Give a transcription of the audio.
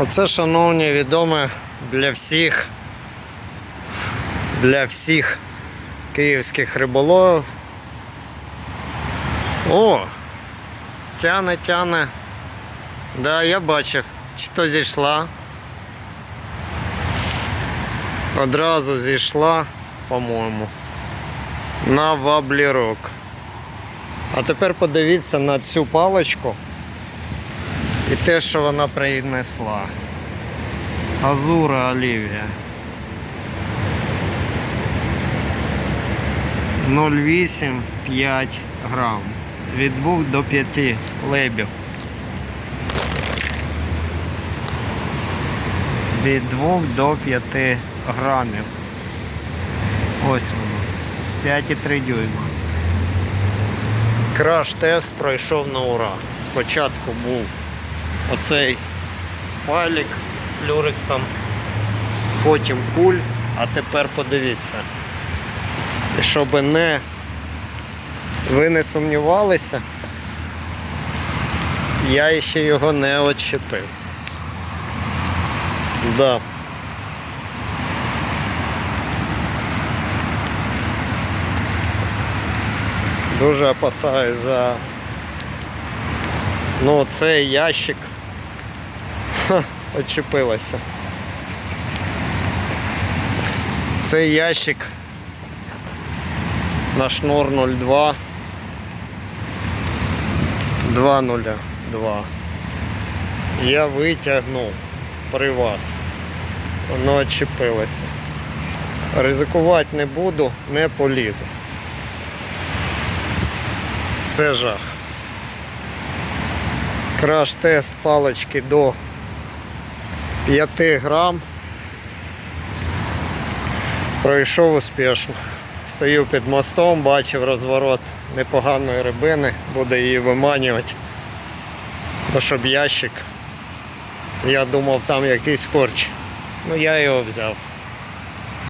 Оце, шановні, відоме для всіх, для всіх київських риболовів. О! Тяне, тяне. Да, я бачив, чи то зійшла. Одразу зійшла, по-моєму, на ваблірок. А тепер подивіться на цю паличку і те, що вона принесла. Азура Олівія. 0,8-5 грам. Від 2 до 5 лебів. Від 2 до 5 грамів. Ось воно. 5,3 дюйма. Краш-тест пройшов на ура. Спочатку був оцей файлик з люрексом, потім куль, а тепер подивіться. І щоб не ви не сумнівалися, я ще його не отщепив. Да. Дуже опасаюсь за ну цей ящик. Ха, очепилося. Цей ящик на шнур 02 202. Я витягнув при вас. Воно очепилося. Ризикувати не буду, не полізу. Це жах. Краш-тест палички до 5 грам. Пройшов успішно. Стою під мостом, бачив розворот непоганої рибини, буде її виманювати. Бо щоб ящик. Я думав там якийсь корч. Ну я його взяв.